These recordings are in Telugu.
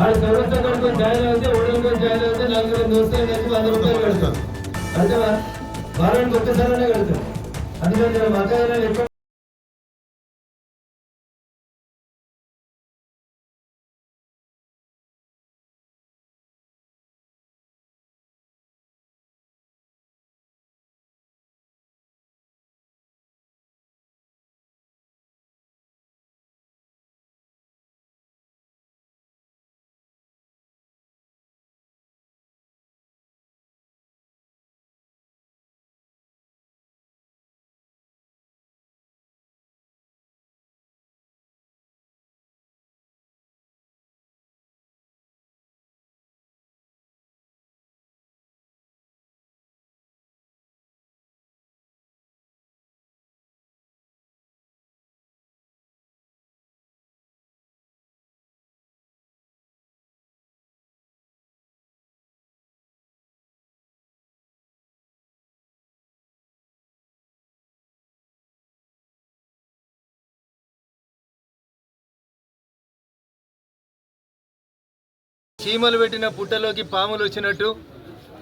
ఆడ అంతేవా వారానికి ఒక్కసారైనా కడతాం అందుకని మకాయినా ఎక్కువ చీమలు పెట్టిన పుట్టలోకి పాములు వచ్చినట్టు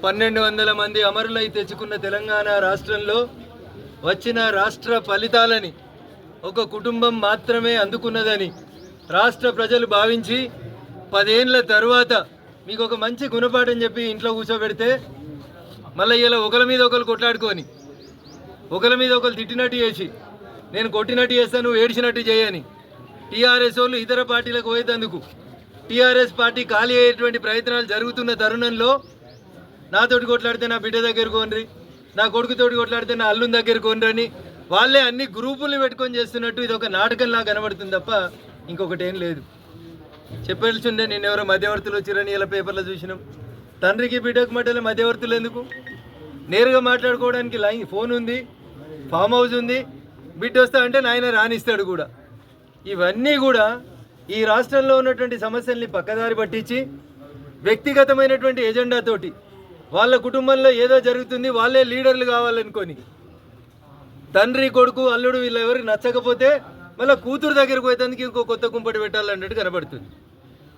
పన్నెండు వందల మంది అమరులై తెచ్చుకున్న తెలంగాణ రాష్ట్రంలో వచ్చిన రాష్ట్ర ఫలితాలని ఒక కుటుంబం మాత్రమే అందుకున్నదని రాష్ట్ర ప్రజలు భావించి పదేండ్ల తరువాత మీకు ఒక మంచి గుణపాఠం చెప్పి ఇంట్లో కూర్చోబెడితే మళ్ళీ ఇలా ఒకరి మీద ఒకరు కొట్లాడుకొని ఒకరి మీద ఒకరు తిట్టినట్టు చేసి నేను కొట్టినట్టు చేస్తాను నువ్వు ఏడ్చినట్టు చేయని టీఆర్ఎస్ వాళ్ళు ఇతర పార్టీలకు పోయేందుకు టీఆర్ఎస్ పార్టీ ఖాళీ అయ్యేటువంటి ప్రయత్నాలు జరుగుతున్న తరుణంలో నాతోటి కొట్లాడితే నా బిడ్డ దగ్గర కొనరి నా కొడుకుతోటి కొట్లాడితే నా అల్లుని దగ్గర కొనరని అని వాళ్ళే అన్ని గ్రూపుల్ని పెట్టుకొని చేస్తున్నట్టు ఇది ఒక నాటకంలా కనబడుతుంది తప్ప ఇంకొకటి ఏం లేదు. చెప్పాల్సిందే నేను ఎవరో మధ్యవర్తులు వచ్చిరని ఇలా పేపర్లో చూసినాం. తండ్రికి బిడ్డకు మధ్యలో మధ్యవర్తులు ఎందుకు? నేరుగా మాట్లాడుకోవడానికి లైన్ ఫోన్ ఉంది ఫామ్ హౌస్ ఉంది బిడ్డ వస్తా అంటే నాయన రాణిస్తాడు కూడా. ఇవన్నీ కూడా ఈ రాష్ట్రంలో ఉన్నటువంటి సమస్యల్ని పక్కదారి పట్టించి వ్యక్తిగతమైనటువంటి ఎజెండాతోటి వాళ్ళ కుటుంబంలో ఏదో జరుగుతుంది వాళ్ళే లీడర్లు కావాలనుకొని తండ్రి కొడుకు అల్లుడు వీళ్ళు ఎవరికి నచ్చకపోతే మళ్ళీ కూతురు దగ్గరికి పోయేందుకు ఇంకో కొత్త కుంపటి పెట్టాలన్నట్టు కనబడుతుంది.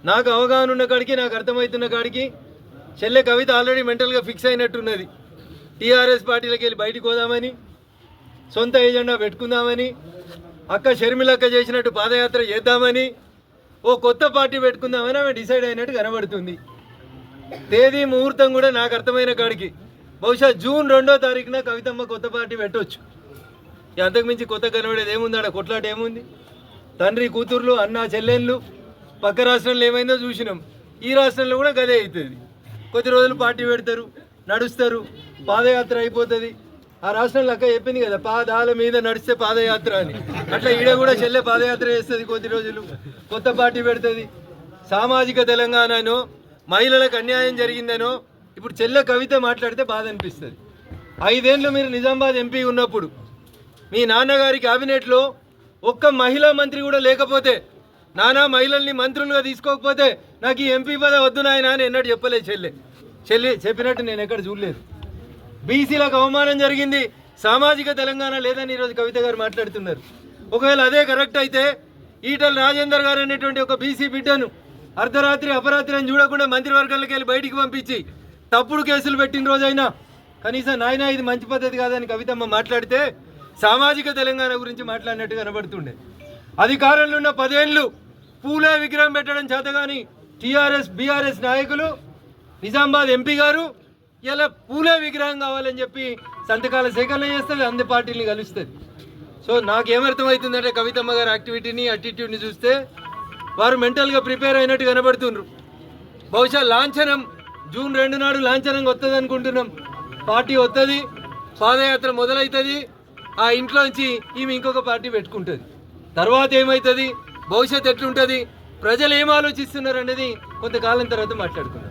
నాకు అవగాహన ఉన్న కాడికి నాకు అర్థమవుతున్న కాడికి చెల్లె కవిత ఆల్రెడీ మెంటల్గా ఫిక్స్ అయినట్టున్నది. టీఆర్ఎస్ పార్టీలకు వెళ్ళి బయటికి పోదామని సొంత ఏజెండా పెట్టుకుందామని అక్క షర్మిలక్క చేసినట్టు పాదయాత్ర చేద్దామని ఓ కొత్త పార్టీ పెట్టుకుందామని ఆమె డిసైడ్ అయినట్టు కనబడుతుంది. తేదీ ముహూర్తం కూడా నాకు అర్థమైన కాడికి. బహుశా జూన్ రెండో తారీఖున కవితమ్మ కొత్త పార్టీ పెట్టవచ్చు అంతకుమించి కొత్త కనబడేది ఏముంది ఆడ? కొట్లాట ఏముంది? తండ్రి కూతుర్లు అన్న చెల్లెళ్ళు పక్క రాష్ట్రంలో ఏమైందో చూసినాం. ఈ రాష్ట్రంలో కూడా గదే అవుతుంది. కొద్ది రోజులు పార్టీ పెడతారు నడుస్తారు పాదయాత్ర అయిపోతుంది. ఆ రాష్ట్రంలో అక్క చెప్పింది కదా పాదాల మీద నడిస్తే పాదయాత్ర అని. అట్లా ఈడ కూడా చెల్లె పాదయాత్ర చేస్తుంది కొద్ది రోజులు. కొత్త పార్టీ పెడుతుంది. సామాజిక తెలంగాణనో మహిళలకు అన్యాయం జరిగిందనో ఇప్పుడు చెల్లె కవిత మాట్లాడితే బాధ అనిపిస్తుంది. ఐదేళ్ళు మీరు నిజామాబాద్ ఎంపీ ఉన్నప్పుడు మీ నాన్నగారి క్యాబినెట్లో ఒక్క మహిళా మంత్రి కూడా లేకపోతే నానా మహిళల్ని మంత్రులుగా తీసుకోకపోతే నాకు ఈ ఎంపీ పద వద్దు నాయన అని ఎన్నడూ చెప్పలేదు చెల్లె. చెల్లి చెప్పినట్టు నేను ఎక్కడ చూడలేదు. బీసీలకు అవమానం జరిగింది. సామాజిక తెలంగాణ లేదని ఈరోజు కవిత గారు మాట్లాడుతున్నారు. ఒకవేళ అదే కరెక్ట్ అయితే ఈటల రాజేందర్ గారు అనేటువంటి ఒక బీసీ బిడ్డను అర్ధరాత్రి అపరాత్రి అని చూడకుండా మంత్రివర్గంలోకి వెళ్ళి బయటికి పంపించి తప్పుడు కేసులు పెట్టిన రోజైనా కనీసం నాయన ఇది మంచి పద్ధతి కాదని కవితమ్మ మాట్లాడితే సామాజిక తెలంగాణ గురించి మాట్లాడినట్టు కనబడుతుండే. అధికారంలో ఉన్న పదేళ్ళు పూలే విగ్రహం పెట్టడం చేతగాని టీఆర్ఎస్ బీఆర్ఎస్ నాయకులు నిజామాబాద్ ఎంపీ గారు ఇలా పూలే విగ్రహం కావాలని చెప్పి సంతకాల సేకరణ చేస్తుంది అన్ని పార్టీని కలుస్తుంది. సో నాకేమర్థమవుతుందంటే కవితమ్మ గారి యాక్టివిటీని అటిట్యూడ్ని చూస్తే వారు మెంటల్గా ప్రిపేర్ అయినట్టు కనబడుతున్నారు బహుశా లాంఛనం జూన్ రెండు నాడు లాంఛనంగా వస్తుంది అనుకుంటున్నాం. పార్టీ వస్తుంది పాదయాత్ర మొదలవుతుంది ఆ ఇంట్లోంచి ఈమె ఇంకొక పార్టీ పెట్టుకుంటుంది. తర్వాత ఏమవుతుంది భవిష్యత్ ఎట్లుంటుంది? ప్రజలు ఏం ఆలోచిస్తున్నారు అనేది కొంతకాలం తర్వాత మాట్లాడుకుందాం.